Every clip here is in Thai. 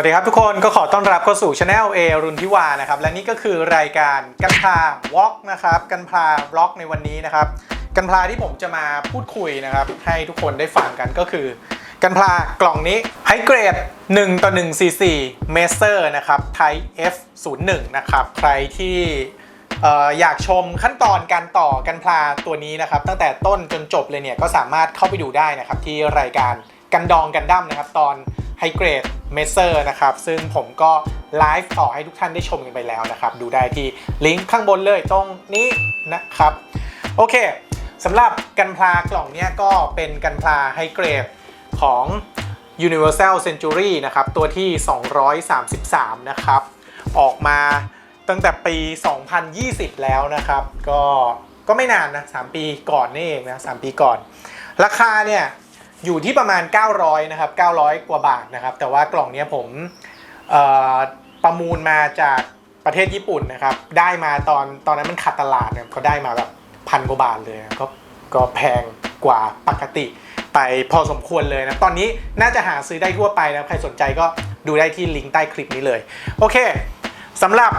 วัสดีครับทุกคนก็ขอต้อนรับเข้าสู่ช anel A รุนทิวานะครับ และนี่ก็คือรายการกันพลาวอล์กนะครับ กันพลาบล็อกในวันนี้นะครับ กันพลาที่ผมจะมาพูดคุยนะครับ ให้ทุกคนได้ฟังกันก็คือ กันพลากล่องนี้ไฮเกรด 1 ต่อ1 cc เมเซอร์นะครับ Type F01 นะครับ ใครที่อยากชมขั้นตอนการต่อกันพลาตัวนี้นะครับ ตั้งแต่ต้นจนจบเลยเนี่ยก็สามารถเข้าไปดูได้นะครับที่รายการกันดองกันดั้มนะครับ ตอนไฮเกรด เมเซอร์นะครับ ซึ่งผมก็ไลฟ์ต่อให้ทุกท่านได้ชมกันไปแล้วนะครับ ดูได้ที่ลิงก์ข้างบนเลยตรงนี้นะครับ โอเคสำหรับกันพลากล่องเนี้ยก็เป็นกันพลาไฮเกรดของ Universal Century นะครับ ตัวที่ 233 นะครับ ออกมาตั้งแต่ปี 2020 แล้วนะครับ ก็ก็ไม่นานนะ 3 ปีก่อนนี่เองนะ 3 ปีก่อน ราคาเนี่ย อยู่ที่ประมาณ 900นะครับ900 กว่าบาทนะครับ แต่ว่ากล่องนี้ผมประมูลมาจากประเทศญี่ปุ่นนะครับ ได้มาตอนตอนนั้นมันขาดตลาดเนี่ยก็ได้มาแบบพันกว่าบาทเลยก็ก็แพงกว่าปกติไปพอสมควรเลยนะ ตอนนี้น่าจะหาซื้อได้ทั่วไปนะใครสนใจก็ดูได้ที่ลิงก์ใต้คลิปนี้เลย โอเคสำหรับ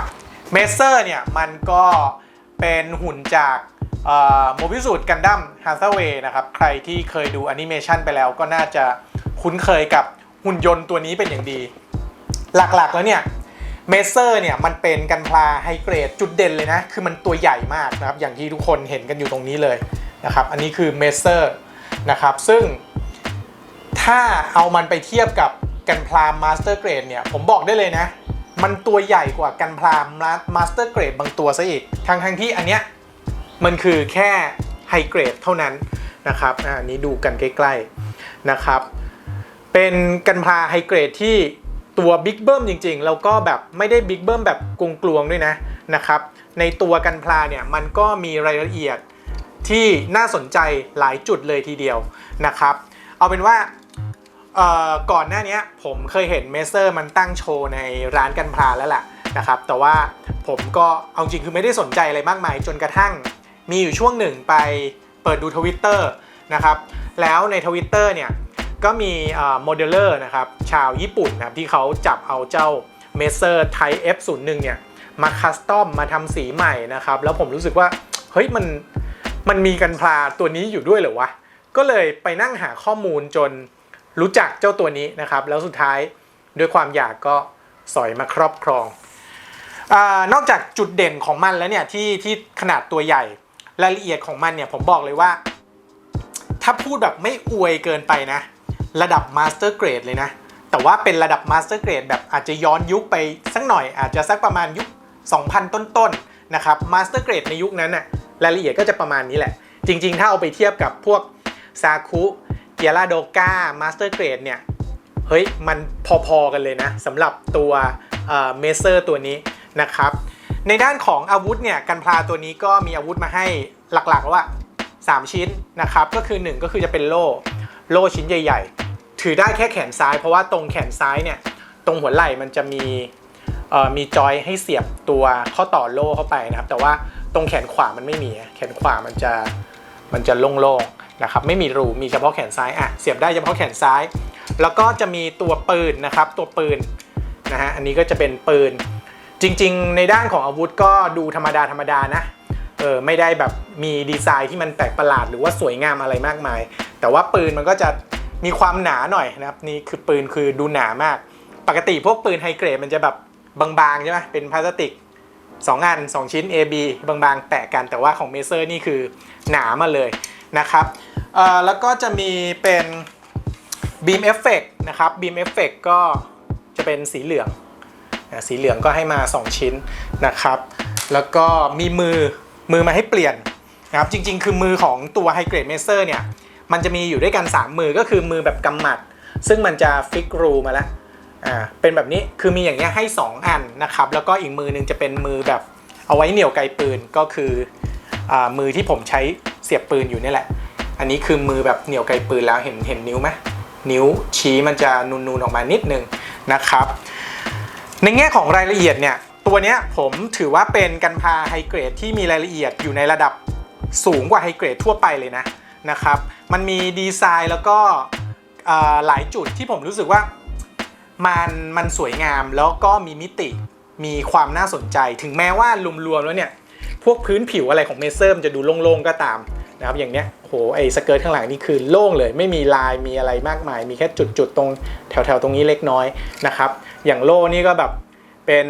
เมเซอร์เนี่ยมันก็เป็นหุ่นจาก โมบิสูดกันดั้มฮาเวย์นะครับ ใครที่เคยดูแอนิเมชันไปแล้วก็น่าจะคุ้นเคยกับหุ่นยนต์ตัวนี้เป็นอย่างดี หลักๆแล้วเนี่ยเมเซอร์เนี่ยมันเป็นกันพลาไฮเกรดจุดเด่นเลยนะ คือมันตัวใหญ่มากนะครับ อย่างที่ทุกคนเห็นกันอยู่ตรงนี้เลยนะครับ อันนี้คือเมเซอร์นะครับ ซึ่งถ้าเอามันไปเทียบกับกันพลามาสเตอร์เกรดเนี่ย ผมบอกได้เลยนะ มันตัวใหญ่กว่ากันพลามาสเตอร์เกรดบางตัวซะอีกทั้งทั้งๆที่อันเนี้ย มันคือแค่ไฮเกรดเท่านั้นนะครับอันนี้ดูกันใกล้ๆนะครับ เป็นกันพาไฮเกรดที่ตัวบิ๊กเบิ้มจริงๆ แล้วก็แบบไม่ได้บิ๊กเบิ้มแบบกลวงๆด้วยนะนะครับ ในตัวกันพลาเนี่ยมันก็มีรายละเอียดที่น่าสนใจหลายจุดเลยทีเดียวนะครับ เอาเป็นว่าก่อนหน้านี้ผมเคยเห็นเมเซอร์มันตั้งโชว์ในร้านกันพลาแล้วแหละนะครับ แต่ว่าผมก็เอาจริงคือไม่ได้สนใจอะไรมากมายจนกระทั่ง มีอยู่ช่วงหนึ่งไปเปิดดูทวิตเตอร์นะครับ แล้วในทวิตเตอร์เนี่ยก็มีโมเดลเลอร์นะครับชาวญี่ปุ่นนะครับที่เขาจับเอาเจ้า m e s อร์ Type F01 เนี่ยมาคัสตอมมาทำสีใหม่นะครับ แล้วผมรู้สึกว่า เฮ้ยมันมันมีกันพลาตัวนี้อยู่ด้วยเหรอวะ ก็เลยไปนั่งหาข้อมูลจนรู้จักเจ้าตัวนี้นะครับ แล้วสุดท้ายด้วยความอยากก็สอยมาครอบครองอนอกจากจุดเด่นของมันแล้วเนี่ยที่ที่ขนาดตัวใหญ่ รายละเอียดของมันเนี่ยผมบอกเลยว่า ถ้าพูดแบบไม่อวยเกินไปนะ ระดับมาสเตอร์เกรดเลยนะ แต่ว่าเป็นระดับมาสเตอร์เกรดแบบอาจจะย้อนยุคไปสักหน่อย อาจจะสักประมาณยุค 2,000 ต้นๆนะครับมาสเตอร์เกรดในยุคนั้นน่ะรายละเอียดก็จะประมาณนี้แหละ จริง ๆ ถ้าเอาไปเทียบกับพวกซาคุเกียร่าโดกามาสเตอร์เกรดเนี่ยเฮ้ยมันพอๆกันเลยนะสำหรับตัวเมเซอร์ตัวนี้นะครับ ในด้านของอาวุธเนี่ยกันพลาตัวนี้ก็มีอาวุธมาให้หลักๆว่า 3 ชิ้นนะครับ ก็คือ 1 ก็คือจะเป็นโล่โล่ชิ้นใหญ่ ๆ ถือได้แค่แขนซ้าย เพราะว่าตรงแขนซ้ายเนี่ยตรงหัวไหล่มันจะมีมีจอยให้เสียบตัวข้อต่อโล่เข้าไปนะครับ แต่ว่าตรงแขนขวามันไม่มีแขนขวามันจะมันจะโล่งๆนะครับไม่มีรูมีเฉพาะแขนซ้ายอะเสียบได้เฉพาะแขนซ้าย แล้วก็จะมีตัวปืนนะครับ ตัวปืนนะฮะอันนี้ก็จะเป็นปืน จริง ๆ ในด้านของอาวุธก็ดูธรรมดาธรรมดานะเออไม่ได้แบบมีดีไซน์ที่มันแปลกประหลาดหรือว่าสวยงามอะไรมากมาย แต่ว่าปืนมันก็จะมีความหนาหน่อยนะครับนี่คือปืนคือดูหนามาก ปกติพวกปืนไฮเกรดมันจะแบบบางๆใช่ไหมเป็นพลาสติก2อัน2 ชิ้น AB บางๆแตะกันแต่ว่าของเมเซอร์นี่คือหนามาเลยนะครับเออแล้วก็จะมีเป็น Beam Effect นะครับ Beam Effect ก็จะเป็นสีเหลือง สีเหลืองก็ให้มา 2 ชิ้นนะครับ แล้วก็มีมือมือมาให้เปลี่ยนนะครับจริงๆ คือมือของตัว High Grade Macer เนี่ย มันจะมีอยู่ด้วยกัน 3 มือก็คือมือแบบกำหมัด ซึ่งมันจะฟิกรูมาแล้วอ่าเป็นแบบนี้คือมีอย่างเงี้ยให้ 2 อันนะครับ แล้วก็อีกมือหนึงจะเป็นมือแบบเอาไว้เหนี่ยวไกลปืนก็คืออ่ามือที่ผมใช้เสียบปืนอยู่นี่แหละ อันนี้คือมือแบบเหนี่ยวไกลปืนแล้วเห็นเห็นนิ้วไหมนิ้วชี้มันจะนูนๆออกมานิดนึงนะครับ ในแง่ของรายละเอียดเนี่ย ตัวเนี้ยผมถือว่าเป็นกันพาไฮเกรดที่มีรายละเอียดอยู่ในระดับสูงกว่าไฮเกรดทั่วไปเลยนะนะครับ มันมีดีไซน์แล้วก็หลายจุดที่ผมรู้สึกว่ามันมันสวยงามแล้วก็มีมิติมีความน่าสนใจ ถึงแม้ว่ารวมๆแล้วเนี่ย พวกพื้นผิวอะไรของเมเซอร์มันจะดูโล่งๆก็ตาม นะครับอย่างเนี้ยโหไอ้สเกิร์ตข้างหลังนี่คือโล่งเลย ไม่มีลายมีอะไรมากมาย มีแค่จุดๆตรงแถวๆตรงนี้เล็กน้อยนะครับอย่างโล่นี่ก็แบบเป็น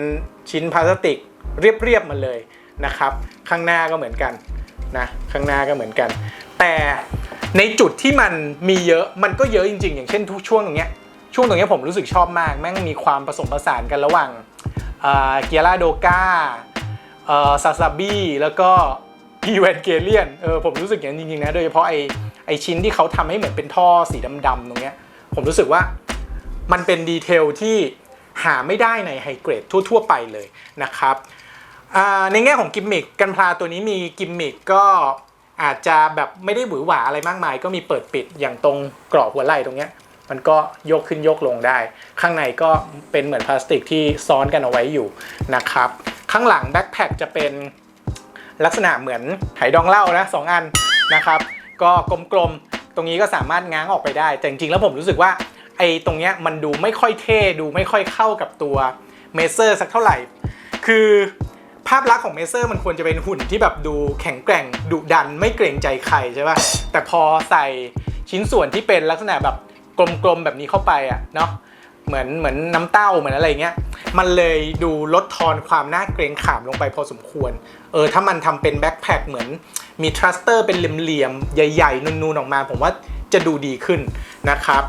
ชิ้นพลาสติกเรียบๆมาเลยนะครับข้างหน้าก็เหมือนกันนะข้างหน้าก็เหมือนกัน แต่ในจุดที่มันมีเยอะมันก็เยอะจริง ๆ อย่างเช่นทุกช่วงตรงเนี้ยช่วงตรงเนี้ยผมรู้สึกชอบมาก แม่งมีความผสมผสานกันระหว่างเกียร่าโดกาซาซาบี้แล้วก็ อีเวนเกเลียนเออผมรู้สึกอย่างนั้นจริงๆนะ โดยเฉพาะไอไอชิ้นที่เขาทำให้เหมือนเป็นท่อสีดำๆตรงเนี้ย ผมรู้สึกว่ามันเป็นดีเทลที่หาไม่ได้ในไฮเกรดทั่ว ๆ ไปเลยนะครับ ในแง่ของกิมมิคกันพลาตัวนี้มีกิมมิคก็อาจจะแบบไม่ได้หวือหวาอะไรมากมาย ก็มีเปิดปิดอย่างตรงกรอบหัวไหล่ตรงเนี้ยมันก็ยกขึ้นยกลงได้ ข้างในก็เป็นเหมือนพลาสติกที่ซ้อนกันเอาไว้อยู่นะครับ ข้างหลังแบ็คแพคจะเป็น ลักษณะเหมือนไหดองเหล้านะสองอันนะครับ ก็กลมๆ ตรงนี้ก็สามารถง้างออกไปได้ แต่จริงๆแล้วผมรู้สึกว่าไอ้ตรงเนี้ยมันดูไม่ค่อยเท่ดูไม่ค่อยเข้ากับตัวเมเซอร์สักเท่าไหร่ คือภาพลักษณ์ของเมเซอร์มันควรจะเป็นหุ่นที่แบบดูแข็งแกร่งดุดันไม่เกรงใจใครใช่ป่ะแต่พอใส่ชิ้นส่วนที่เป็นลักษณะแบบกลมๆแบบนี้เข้าไปอะเนาะ เหมือนเหมือนน้ำเต้าเหมือนอะไรเงี้ยมันเลยดูลดทอนความน่าเกรงขามลงไปพอสมควร เออถ้ามันทำเป็นแบ็คแพคเหมือนมีทรัสเตอร์เป็นเหลี่ยมๆใหญ่ๆ นูนๆออกมา ผมว่าจะดูดีขึ้นนะครับ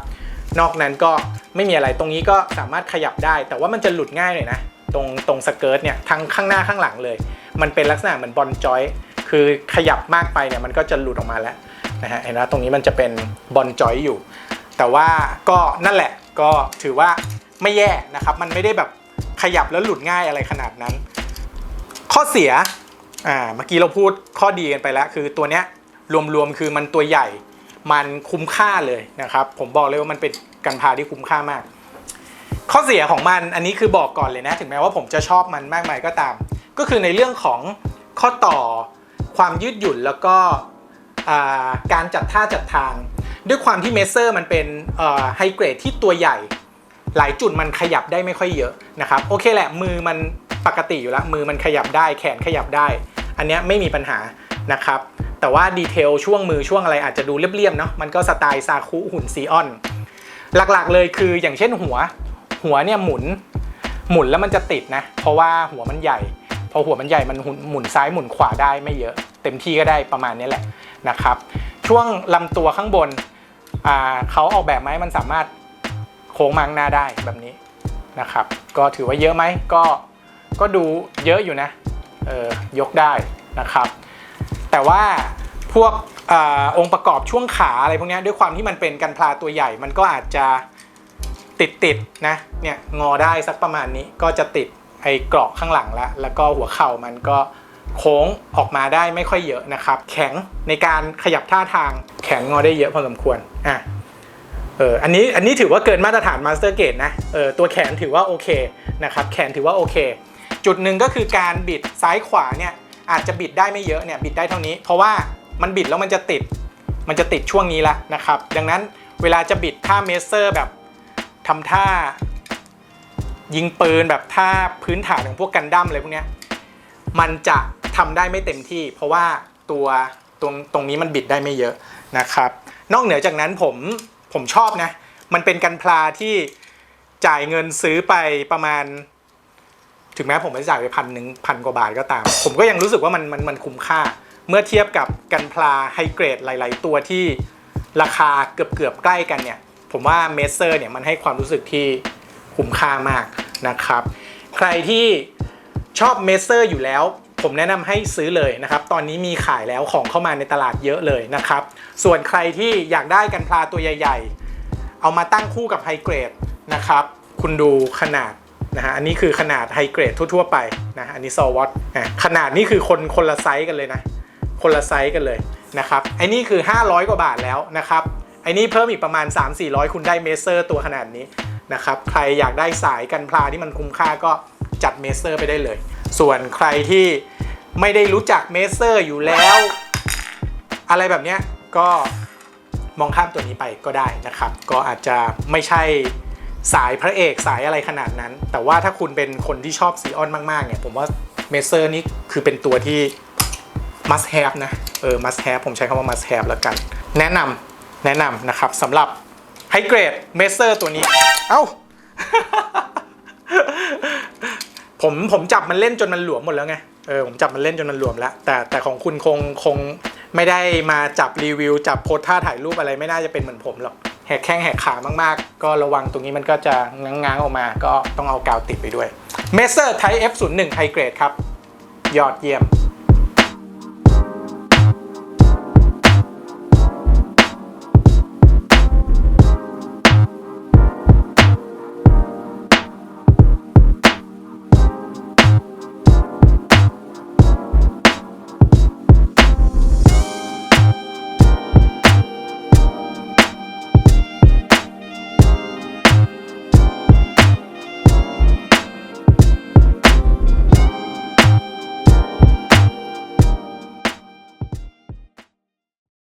นอกนั้นก็ไม่มีอะไรตรงนี้ก็สามารถขยับได้ แต่ว่ามันจะหลุดง่ายหน่อยนะ ตรงตรงสเกิร์ตเนี่ยทั้งข้างหน้าข้างหลังเลย มันเป็นลักษณะเหมือนบอลจอยคือขยับมากไปเนี่ยมันก็จะหลุดออกมาแล้วนะฮะเห็นไหมตรงนี้มันจะเป็นบอลจอยอยู่ แต่ว่าก็นั่นแหละ ก็ถือว่าไม่แย่นะครับ มันไม่ได้แบบขยับแล้วหลุดง่ายอะไรขนาดนั้น ข้อเสียอ่าเมื่อกี้เราพูดข้อดีกันไปแล้ว คือตัวเนี้ยรวมๆคือมันตัวใหญ่มันคุ้มค่าเลยนะครับ ผมบอกเลยว่ามันเป็นกันพาที่คุ้มค่ามาก ข้อเสียของมันอันนี้คือบอกก่อนเลยนะ ถึงแม้ว่าผมจะชอบมันมากมายก็ตาม ก็คือในเรื่องของข้อต่อความยืดหยุ่นแล้วก็อ่าการจัดท่าจัดทาง ด้วยความที่เมเซอร์มันเป็นไฮเกรดที่ตัวใหญ่ หลายจุดมันขยับได้ไม่ค่อยเยอะนะครับโอเคแหละมือมันปกติอยู่แล้วมือมันขยับได้แขนขยับได้ อันเนี้ยไม่มีปัญหานะครับแต่ว่าดีเทลช่วงมือช่วงอะไรอาจจะดูเรียบๆเนาะมันก็สไตล์ซาคุหุ่นซีออนหลักๆเลยคืออย่างเช่นหัว หัวเนี่ยหมุน หมุนแล้วมันจะติดนะ เพราะว่าหัวมันใหญ่ พอหัวมันใหญ่มันหมุนหมุนซ้ายหมุนขวาได้ไม่เยอะ เต็มที่ก็ได้ประมาณนี้แหละนะครับ ช่วงลำตัวข้างบน เขาออกแบบมาให้มันสามารถโค้งมาข้างหน้าได้แบบนี้นะครับ ก็ถือว่าเยอะไหมก็ก็ดูเยอะอยู่นะเออยกได้นะครับ แต่ว่าพวกอองค์ประกอบช่วงขาอะไรพวกนี้ด้วยความที่มันเป็นกันพลาตัวใหญ่ มันก็อาจจะติดติดๆนะเนี่ยงอได้สักประมาณนี้ก็จะติดไอ้เกราะข้างหลังแล้วแล้วก็หัวเข่ามันก็ โค้งออกมาได้ไม่ค่อยเยอะนะครับ แข็งในการขยับท่าทางแข็งงอได้เยอะพอสมควรอะเอออันนี้อันนี้ถือว่าเกินมาตรฐานมาสเตอร์เกตนะเออตัวแขนถือว่าโอเคนะครับแขนถือว่าโอเค จุดหนึ่งก็คือการบิดซ้ายขวาเนี่ยอาจจะบิดได้ไม่เยอะเนี่ยบิดได้เท่านี้ เพราะว่ามันบิดแล้วมันจะติดมันจะติดช่วงนี้ละนะครับ ดังนั้นเวลาจะบิดท่าเมเซอร์แบบทำท่า ยิงปืนแบบท่าพื้นฐานของพวกกันดั้มอะไรพวกเนี้ยมันจะ ทำได้ไม่เต็มที่ เพราะว่าตัวตรงตรงนี้มันบิดได้ไม่เยอะนะครับ นอกเหนือจากนั้นผมผมชอบนะ มันเป็นกันพลาที่จ่ายเงินซื้อไปประมาณ ถึงแม้ผมจะจ่ายไปพันหนึ่งพันกว่าบาทก็ตาม ผมก็ยังรู้สึกว่ามันมันมันคุ้มค่า เมื่อเทียบกับกันพลาไฮเกรดหลาย ๆ ตัวที่ราคาเกือบเกือบใกล้กันเนี่ย ผมว่าเมเซอร์เนี่ยมันให้ความรู้สึกที่คุ้มค่ามากนะครับ ใครที่ชอบเมเซอร์อยู่แล้ว ผมแนะนำให้ซื้อเลยนะครับ ตอนนี้มีขายแล้วของเข้ามาในตลาดเยอะเลยนะครับ ส่วนใครที่อยากได้กันพลาตัวใหญ่ ๆ เอามาตั้งคู่กับไฮเกรดนะครับ คุณดูขนาดนะฮะอันนี้คือขนาดไฮเกรดทั่วๆไปนะอันนี้ซอวอตขนาดนี่คือคนคนละไซส์กันเลยนะ คนละไซส์กันเลยนะครับไอ้นี่คือ 500 กว่าบาทแล้วนะครับไอ้นี่เพิ่มอีกประมาณ 3-400 คุณได้เมเซอร์ตัวขนาดนี้นะครับ ใครอยากได้สายกันพลาที่มันคุ้มค่าก็จัดเมเซอร์ไปได้เลย ส่วนใครที่ไม่ได้รู้จักเมเซอร์อยู่แล้ว อะไรแบบเนี้ยก็มองข้ามตัวนี้ไปก็ได้นะครับ ก็อาจจะไม่ใช่สายพระเอกสายอะไรขนาดนั้น แต่ว่าถ้าคุณเป็นคนที่ชอบซีออนมากๆ เนี่ย ผมว่าเมเซอร์นี่คือเป็นตัวที่ must have นะ เออ must have ผมใช้คำว่า must have แล้วกัน แนะนำแนะนำนะครับสำหรับไฮเกรดเมเซอร์ตัวนี้ เอ้า ผมผมจับมันเล่นจนมันหลวมหมดแล้วไงเออผมจับมันเล่นจนมันหลวมแล้ว แต่แต่ของคุณคงคงไม่ได้มาจับรีวิว จับโพสท่าถ่ายรูปอะไรไม่น่าจะเป็นเหมือนผมหรอกแหกแข้งแหกขามากๆ ก็ระวังตรงนี้มันก็จะง้างๆออกมา ก็ต้องเอากาวติดไปด้วย m e s s e r Type F01 High Grade ครับ ยอดเยี่ยม